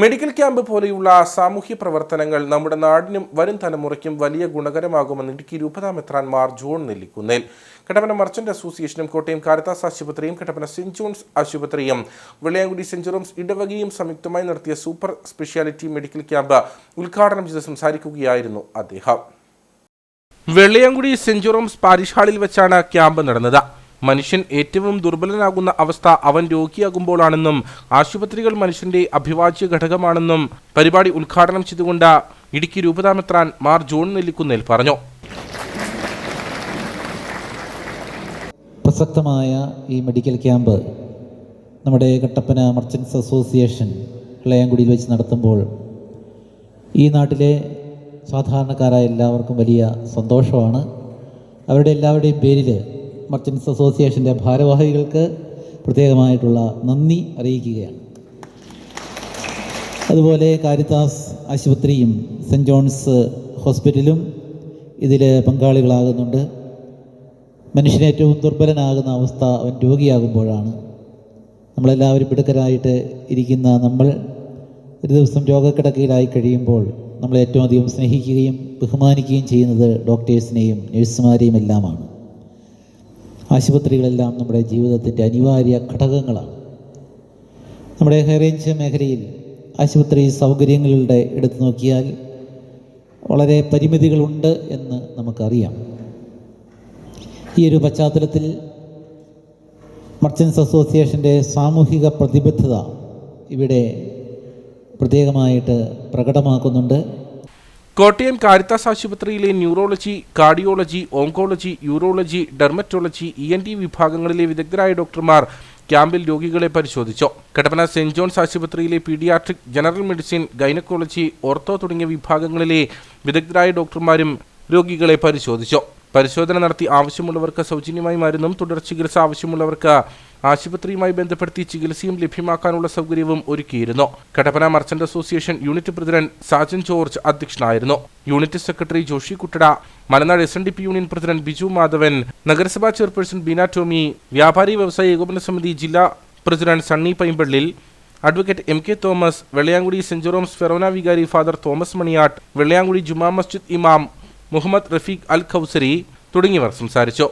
Medical camp പോലെയുള്ള സാമൂഹ്യ പ്രവർത്തനങ്ങൾ നമ്മുടെ നാടിനും വരും തലമുറയ്ക്കും വലിയ ഗുണകരമാകുമെന്ന് ഇടുക്കി രൂപതാമെത്രാൻമാർ ജോൺ നെല്ലിക്കുന്നേൽ. കട്ടപ്പന മർച്ചന്റ് അസോസിയേഷനും കോട്ടയം കാരിത്താസ് ആശുപത്രിയും കട്ടപ്പന സെന്റ് ജോൺസ് ആശുപത്രിയും വെള്ളയാങ്കുടി സെന്റ് ഇടവകയും സംയുക്തമായി നടത്തിയ സൂപ്പർ സ്പെഷ്യാലിറ്റി മെഡിക്കൽ ക്യാമ്പ് ഉദ്ഘാടനം ചെയ്ത് സംസാരിക്കുകയായിരുന്നു അദ്ദേഹം. വെള്ളയാങ്കുടി സെന്റ് പാരിഷ് ഹാളിൽ വെച്ചാണ് ക്യാമ്പ് നടന്നത്. മനുഷ്യൻ ഏറ്റവും ദുർബലനാകുന്ന അവസ്ഥ അവൻ രോഗിയാകുമ്പോഴാണെന്നും ആശുപത്രികൾ മനുഷ്യന്റെ അഭിവാജ്യ ഘടകമാണെന്നും പരിപാടി ഉദ്ഘാടനം ചെയ്തുകൊണ്ട് ഇടുക്കി രൂപതാമെത്രാൻ മാർ ജോൺ നെല്ലിക്കുന്നേൽ പറഞ്ഞു. പ്രസക്തമായ ഈ മെഡിക്കൽ ക്യാമ്പ് നമ്മുടെ കട്ടപ്പന മർച്ചൻസ് അസോസിയേഷൻ ഇളയാങ്കുടിയിൽ വെച്ച് നടത്തുമ്പോൾ ഈ നാട്ടിലെ സാധാരണക്കാരായ എല്ലാവർക്കും വലിയ സന്തോഷമാണ്. അവരുടെ എല്ലാവരുടെയും പേരിൽ മർച്ചൻസ് അസോസിയേഷന്റെ ഭാരവാഹികൾക്ക് പ്രത്യേകമായിട്ടുള്ള നന്ദി അറിയിക്കുകയാണ്. അതുപോലെ കാരിത്താസ് ആശുപത്രിയും സെന്റ് ജോൺസ് ഹോസ്പിറ്റലും ഇതിൽ പങ്കാളികളാകുന്നുണ്ട്. മനുഷ്യൻ ഏറ്റവും ദുർബലനാകുന്ന അവസ്ഥ അവൻ രോഗിയാകുമ്പോഴാണ്. നമ്മളെല്ലാവരും മിടുക്കരായിട്ട് ഇരിക്കുന്ന നമ്മൾ ഒരു ദിവസം രോഗക്കിടക്കയിലായി കഴിയുമ്പോൾ നമ്മളെ ഏറ്റവും അധികം സ്നേഹിക്കുകയും ബഹുമാനിക്കുകയും ചെയ്യുന്നത് ഡോക്ടേഴ്സിനെയും നഴ്സുമാരെയും എല്ലാമാണ് ആശുപത്രികളെല്ലാം നമ്മുടെ ജീവിതത്തിന്റെ അനിവാര്യ ഘടകങ്ങളാണ്. നമ്മുടെ ഹൈറേഞ്ച് മേഖലയിൽ ആശുപത്രി സൗകര്യങ്ങളുടെ എടുത്തു നോക്കിയാൽ വളരെ പരിമിതികളുണ്ട് എന്ന് നമുക്കറിയാം. ഈ ഒരു പശ്ചാത്തലത്തിൽ മർച്ചൻസ് അസോസിയേഷന്റെ സാമൂഹിക പ്രതിബദ്ധത ഇവിടെ പ്രത്യേകമായിട്ട് പ്രകടമാക്കുന്നുണ്ട്. കോട്ടയം കാരിത്താസ് ആശുപത്രിയിലെ neurology cardiology oncology urology dermatology E N T വിഭാഗങ്ങളിലെ വിദഗ്ധരായ ഡോക്ടർമാർ ക്യാമ്പിൽ രോഗികളെ പരിശോധിച്ചു. കട്ടപ്പന സെന്റ് ജോൺസ് ആശുപത്രിയിലെ paediatric general medicine gynaecology ortho തുടങ്ങിയ വിഭാഗങ്ങളിലെ വിദഗ്ധരായ ഡോക്ടർമാരും രോഗികളെ പരിശോധിച്ചു. പരിശോധന നടത്തി ആവശ്യമുള്ളവർക്ക് സൗജന്യമായി മരുന്നും തുടർ ചികിത്സ ആവശ്യമുള്ളവർക്ക് ആശുപത്രിയുമായി ബന്ധപ്പെടുത്തി ചികിത്സയും ലഭ്യമാക്കാനുള്ള സൗകര്യവും ഒരുക്കിയിരുന്നു. Kattappana merchant association unit president Sajan George അധ്യക്ഷനായിരുന്നു. Unit secretary Joshi കുട്ടട Malanad S N D P union president Biju Madhavan നഗരസഭാ ചെയർപേഴ്സൺ ബീന ടോമി വ്യാപാരി വ്യവസായ ഏകോപന സമിതി ജില്ലാ president Sunny Paimpallil advocate M K Thomas Vellayamkudi saint Jerome's forane വികാരി ഫാദർ തോമസ് മണിയാട്ട് വെള്ളയാങ്കുടി ജുമാ മസ്ജിദ് ഇമാം മുഹമ്മദ് റഫീഖ് അൽ ഖൗസരി തുടങ്ങിയവർ സംസാരിച്ചു